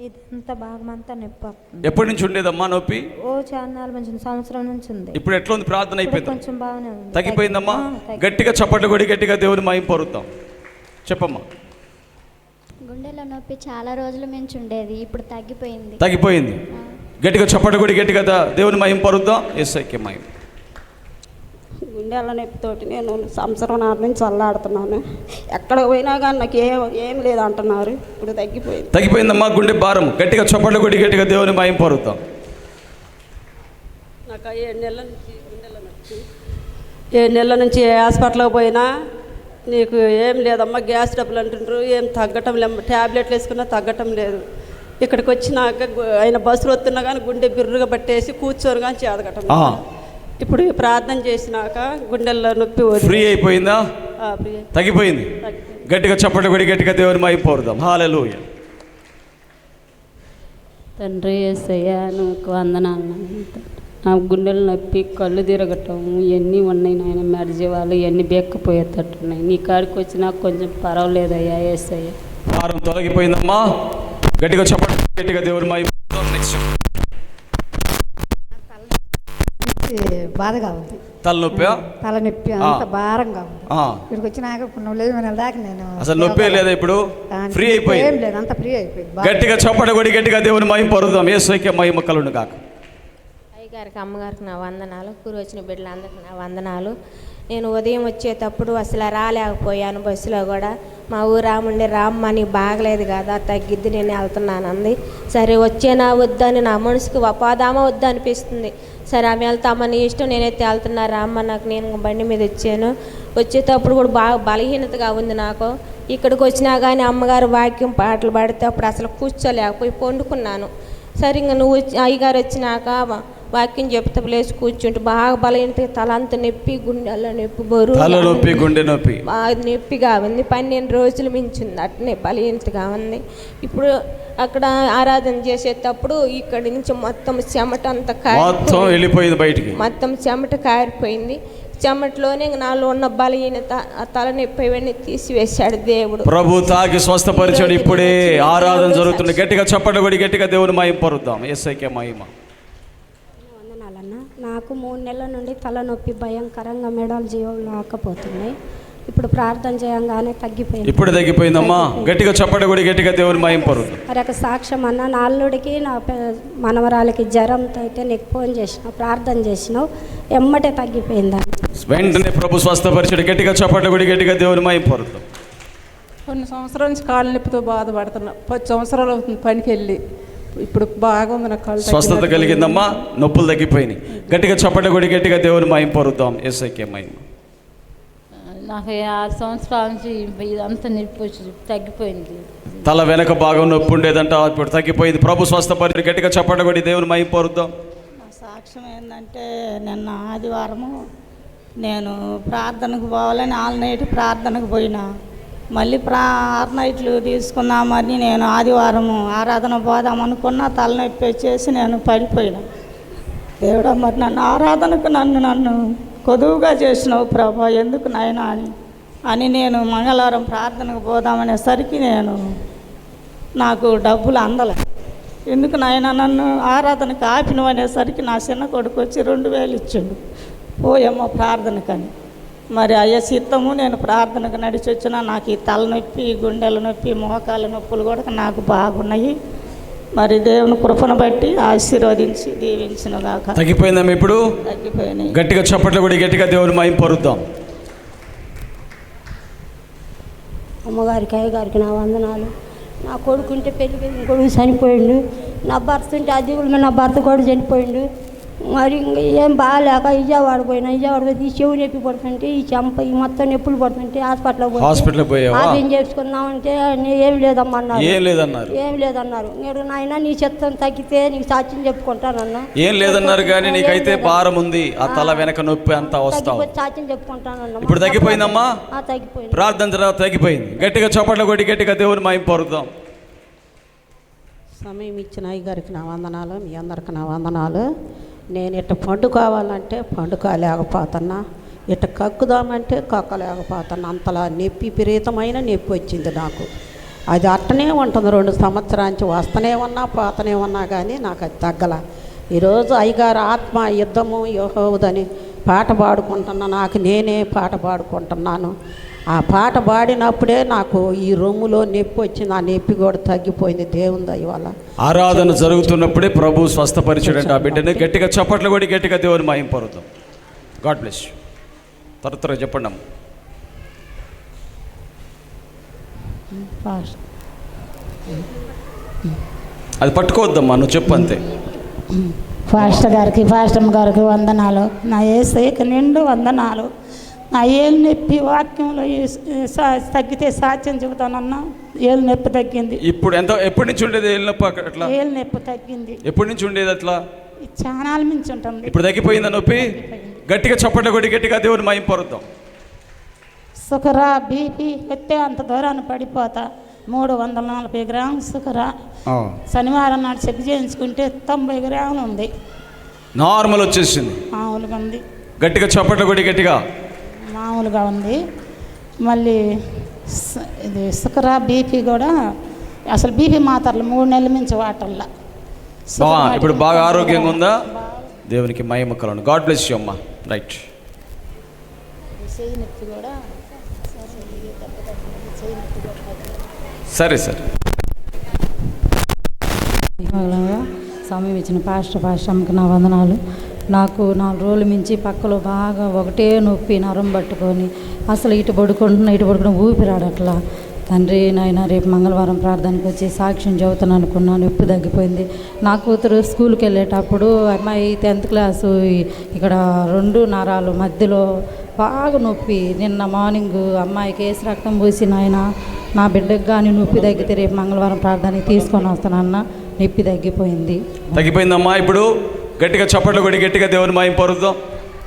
ఇదంతా భాగమంతా నొప్పి. ఎప్పటి నుంచి ఉండేదమ్మా నొప్పి? ఓ చాన్నాలు మంచి సంవత్సరం నుంచి ఉంది. ఇప్పుడు ఎట్లా ఉంది? ప్రార్థన అయిపోయింది? కొంచెం బాగానే ఉంది. తగ్గిపోయిందమ్మా? గట్టిగా చప్పట్లు కొడి గట్టిగా దేవుని మహిమ పొరుద్దాం. చెప్పమ్మా. గుండెలో నొప్పి చాలా రోజుల నుంచి ఉండేది. ఇప్పుడు తగ్గిపోయింది. తగ్గిపోయింది. గట్టిగా చప్పట్లు కొడి గట్టిగా దేవుని మహిమ పొరుద్దాం. ఎస్ఐకే మహిమ. గుండెల నొప్పితోటి నేను సంవత్సరం నాటి నుంచి చల్లాడుతున్నాను. ఎక్కడ పోయినా కానీ నాకు ఏం ఏం లేదు అంటున్నారు. ఇప్పుడు తగ్గిపోయింది. తగ్గిపోయిందమ్మా గుండె భారం. గట్టిగా చప్పట్లు కొడి గట్టిగా దేవుని మహిమ పొరుద్దాం. నాకు ఏడు నెలల నుంచి గుండెల నొప్పి ఏడు నెలల నుంచి ఏ హాస్పిటల్కి పోయినా నీకు ఏం లేదమ్మా గ్యాస్ డబ్బులు అంటుండ్రు. ఏం తగ్గటం లేదు ట్యాబ్లెట్లు వేసుకున్నా తగ్గటం లేదు. ఇక్కడికి వచ్చినాక ఆయన బస్సులు వస్తున్నా కానీ గుండె బిర్రుగా పట్టేసి కూర్చొని కానీ చేదగటం. ఇప్పుడు ప్రార్థన చేసినాక గుండెల్లో నొప్పి ఫ్రీ అయిపోయిందా? ఆ, ఫ్రీ తగ్గిపోయింది. గట్టిగా చప్పట్లు కొడి గట్టిగా దేవుని పొరుద్దాం. హాలెలూయ తండ్రి ఏసయ్య వందనాలు. నాయన. నా గుండెలు నొప్పి కళ్ళు తిరగటం ఇవన్నీ ఉన్నాయి నాయన మెడజీవాలు ఇవన్నీ బెక్కపోయేటట్టున్నాయి. నీ కాడికి వచ్చినా కొంచెం పర్వాలేదయ్యా ఏసయ్య. భారం తొలగిపోయిందమ్మా. గట్టిగా చప్పట్లు గట్టిగా దేవుని మహిమ పొరుద్దాం. Next. బాధగా ఉంది. తలనొప్పి తలనొప్పి అంత భారంగా ఉంది. ఆ. ఇక్కడికి వచ్చినాక లేదు దాకా నేను అసలు నొప్పే లేదా ఇప్పుడు? ఫ్రీ ఏం అయిపోయింది. లేదు అంత ఫ్రీ అయిపోయింది. గట్టిగా చప్పట కొడి గట్టిగా దేవుని మహిమ పొరుద్దాం. ఏసైక్య మహిమ కలుండు కాక అయ్యగారికి అమ్మగారికి నా వందనాలు. కూర వచ్చిన బిడ్డలందరికీ నా వందనాలు. నేను ఉదయం వచ్చేటప్పుడు అసలు రాలేకపోయాను. బస్సులో కూడా మా ఊరు రాముండి రామ్మ నీకు బాగలేదు కదా తగ్గిద్ది నేను వెళ్తున్నాను అంది సరే వచ్చేనా వద్దని నా మనసుకి పోదామా వద్దు అనిపిస్తుంది. సరే ఆమె వెళ్తామని ఇష్టం నేనైతే వెళ్తున్నా రామ్మ నాకు నేను బండి మీద వచ్చాను. వచ్చేటప్పుడు కూడా బాగా బలహీనతగా ఉంది నాకు. ఇక్కడికి వచ్చినా కానీ అమ్మగారు వాక్యం పాటలు పాడితే అప్పుడు అసలు కూర్చోలేకపోయి పండుకున్నాను. సరే ఇంక నువ్వు వచ్చి అయ్యగారు వచ్చినాక వాక్యం చెప్తే లేచి కూర్చుంటే బాగా బలహీనత తల అంత నొప్పి గుండెల్లో నొప్పి బరువు తల నొప్పి గుండె నొప్పి. బాగా నొప్పిగా ఉంది పన్నెండు రోజులు మించింది. అట్నే బలహీనతగా ఉంది ఇప్పుడు అక్కడ ఆరాధన చేసేటప్పుడు ఇక్కడి నుంచి మొత్తం చెమట అంతా మొత్తం వెళ్ళిపోయింది బయటికి. మొత్తం చెమట కారిపోయింది. చెమటలోనే నాలో ఉన్న బలహీనత తలనొప్పి ఇవన్నీ తీసివేశాడు దేవుడు. ప్రభు తాకి స్వస్థపరిచాడు. ఇప్పుడే ఆరాధన జరుగుతుంది. గట్టిగా చప్పట్లు కొడి గట్టిగా దేవుని మహిమ పొరుద్దాం. ఎస్ఐకే మహిమ. నాకు మూడు నెలల నుండి తలనొప్పి భయంకరంగా మెడలు జీవం లాకపోతున్నాయి ఇప్పుడు ప్రార్థన చేయంగానే తగ్గిపోయింది. ఇప్పుడు తగ్గిపోయిందమ్మా. గట్టిగా చప్పట్లు కొడి గట్టిగా దేవుని మహిమ పొరుద్దాం మరి ఒక సాక్ష్యం అన్న నా అల్లుడికి నా మనవరాలకి జ్వరంతో అయితే నీకు ఫోన్ చేసిన ప్రార్థన చేసినావు ఎమ్మటే తగ్గిపోయిందా వెంటనే ప్రభు స్వస్థపరిచాడు. గట్టిగా చప్పట్లు కొడి గట్టిగా దేవుని మహిమ పొరుద్దాం కొన్ని సంవత్సరాల నుంచి కాళ్ళ నొప్పితో బాధపడుతున్నా. పది సంవత్సరాలు అవుతుంది పనికి వెళ్ళి ఇప్పుడు బాగా ఉంది నా కాళ్ళు స్వస్థత. కలిగిందమ్మా నొప్పులు తగ్గిపోయినాయి. గట్టిగా చప్పట్లు కొడి గట్టిగా దేవుని మహిమ పొరుద్దాం. ఎస్ఐకే మహిమ. నాకు ఆరు సంవత్సరాల నుంచి ఇదంతా నొప్పి తగ్గిపోయింది. తల వెనక భాగం నొప్పి ఉండేదంట ఇప్పుడు తగ్గిపోయింది. ప్రభు స్వస్థపరి గట్టిగా చప్పట్లు కొడి దేవుని మహిమ పొరుద్దాం. నా సాక్ష్యం ఏంటంటే నిన్న ఆదివారము నేను ప్రార్థనకు పోవాలని ఆల్ నైట్ ప్రార్థనకు పోయినా. మళ్ళీ ప్రా ఆరు నైట్లు తీసుకుందామని నేను ఆదివారము ఆరాధన పోదాం అనుకున్నా తలనొప్పి వచ్చేసి నేను పడిపోయినా. దేవుడా మరి నన్ను ఆరాధనకు నన్ను నన్ను కొదువుగా చేసినావు ప్రభా ఎందుకు నాయన అని. అని నేను మంగళవారం ప్రార్థనకు పోదామనేసరికి నేను నాకు డబ్బులు అందలే. ఎందుకు నాయన నన్ను ఆరాధనకు ఆపినవనేసరికి నా చిన్న కొడుకు వచ్చి రెండు వేలు ఇచ్చిండు. పోయమ్మ ప్రార్థనకని. మరి అయ్య చిత్తము నేను ప్రార్థనకు నడిచి వచ్చిన నాకు ఈ తలనొప్పి గుండెల నొప్పి మోకాల నొప్పులు కూడా నాకు బాగున్నాయి. మరి దేవుని కృపను బట్టి ఆశీర్వదించి దీవించిన గాక తగ్గిపోయిందమ్మా ఇప్పుడు? తగ్గిపోయినాయి. గట్టిగా చప్పట్లు కొడి గట్టిగా దేవుని మహిమ పొరుద్దాం. అమ్మగారికి అయ్యగారికి నా వందనాలు. నా కొడుకుంటే పెళ్ళి కొడుకు చనిపోయిండు. నా భర్త ఉంటే అది నా భర్త కూడా చనిపోయిండు. మరి ఇంక ఏం బాగాలేక విజయవాడ పోయినా. విజయవాడ పోయి ఈ చెవు నొప్పి పడుతుంటే ఈ చెంప ఈ మొత్తం నొప్పులు పడుతుంటే హాస్పిటల్కి పోయావా? ఆపరేషన్ చేసుకుందామంటే నీ ఏం లేదమ్మా అన్నారు ఏం లేదన్నారు? ఏం లేదన్నారు. నేను నాయన నీ చెత్తం తగ్గితే నీకు సాక్ష్యం చెప్పుకుంటానన్నా ఏం లేదన్నారు కానీ నీకైతే భారం ఉంది. ఆ తల వెనక నొప్పి అంతా వస్తావు. సాక్ష్యం చెప్పుకుంటానన్నా ఇప్పుడు తగ్గిపోయిందమ్మా? ఆ, తగ్గిపోయింది. ప్రార్థన తర్వాత తగ్గిపోయింది. గట్టిగా చప్పట్లు కొడి గట్టిగా దేవుని మహిమ పొరుద్దాం. సమయం ఇచ్చిన అయ్యగారికి నా వందనాలు మీ అందరికి నా వందనాలు. నేను ఇట్ట పండుకోవాలంటే పండుకోలేకపోతున్నా. ఇట్ట కక్కుదామంటే కక్కలేకపోతున్నా. అంతలా నొప్పి విపరీతమైన నొప్పి వచ్చింది నాకు. అది అట్టనే ఉంటుంది. రెండు సంవత్సరానికి వస్తూనే ఉన్నా పోతూనే ఉన్నా కానీ నాకు అది తగ్గల. ఈరోజు అయ్యగారు ఆత్మ యుద్ధము యోహోదని పాట పాడుకుంటున్నా నాకు నేనే పాట పాడుకుంటున్నాను. ఆ పాట పాడినప్పుడే నాకు ఈ రొమ్ములో నొప్పి వచ్చింది ఆ నొప్పి కూడా తగ్గిపోయింది దేవుని దయ వల్ల. ఆరాధన జరుగుతున్నప్పుడే ప్రభు స్వస్థపరిచాడంట ఆ బిడ్డని. గట్టిగా చప్పట్లు కూడా గట్టిగా దేవుని మాయం పరుద్దాం. God bless you. త్వర చెప్పండి అది పట్టుకోవద్దమ్మా నువ్వు చెప్పు అంతే. ఫాస్టర్ గారికి ఫాస్టమ్ గారికి వందనాలు. నా ఏసైకి నిండు వందనాలు. నా ఏలు నొప్పి వాక్యంలో తగ్గితే సాక్ష్యం చెబుతానన్నా ఏలు నొప్పి తగ్గింది. ఇప్పుడు ఎంత ఎప్పటి నుంచి ఉండేది వెళ్ళినప్పు అట్లా? ఏలు నొప్పి తగ్గింది. ఎప్పటి నుంచి ఉండేది అట్లా? చాలా మించి ఉంటుంది. ఇప్పుడు తగ్గిపోయిందా నొప్పి? గట్టిగా చప్పట్లు కొడి గట్టిగా దేవుని మహిమ పరుద్దాం. సుఖరా బీపీ ఎత్తే అంత దూరాన్ని పడిపోతా. మూడు వందల నలభై గ్రాములు సుఖరా శనివారం నాడు చెక్ చేయించుకుంటే తొంభై గ్రాములు ఉంది. నార్మల్ వచ్చేసింది. మామూలుగా ఉంది. గట్టిగా చప్పట్లు కొడి గట్టిగా. మామూలుగా ఉంది. మళ్ళీ ఇది సుఖరా బీపీ కూడా అసలు బీపీ మాత్రలు మూడు నెలల నుంచి వాటల్లా బా ఇప్పుడు బాగా ఆరోగ్యంగా ఉందా? దేవునికి మహిమ కలను గాడ్ బ్లెస్ యూ అమ్మా. రైట్ చేయి నొప్పి కూడా సరే సార్. స్వామి ఇచ్చిన పాస్టర్ పాస్టమ్కి నా వందనాలు. నాకు నాలుగు రోజులు మించి పక్కలో బాగా ఒకటే నొప్పి నరం పట్టుకొని అసలు ఇటు పడుకుంటున్నా ఇటు పడుకున్న ఊపిరాడట్లా తండ్రి నాయన రేపు మంగళవారం ప్రార్థనకు వచ్చి సాక్ష్యం చదువుతాను అనుకున్నాను నొప్పి తగ్గిపోయింది. నా కూతురు స్కూల్కి వెళ్ళేటప్పుడు అమ్మాయి టెన్త్ క్లాసు ఇక్కడ రెండు నరాలు మధ్యలో బాగా నొప్పి. నిన్న మార్నింగ్ అమ్మాయికి వేసి రక్తం పోసి నాయన నా బిడ్డకు కానీ నొప్పి తగ్గితే రేపు మంగళవారం ప్రార్థనకి తీసుకొని వస్తానన్న నొప్పి తగ్గిపోయింది. తగ్గిపోయిందమ్మా ఇప్పుడు గట్టిగా చప్పట్లు కొడి గట్టిగా దేవుని మాయం పరుద్దాం.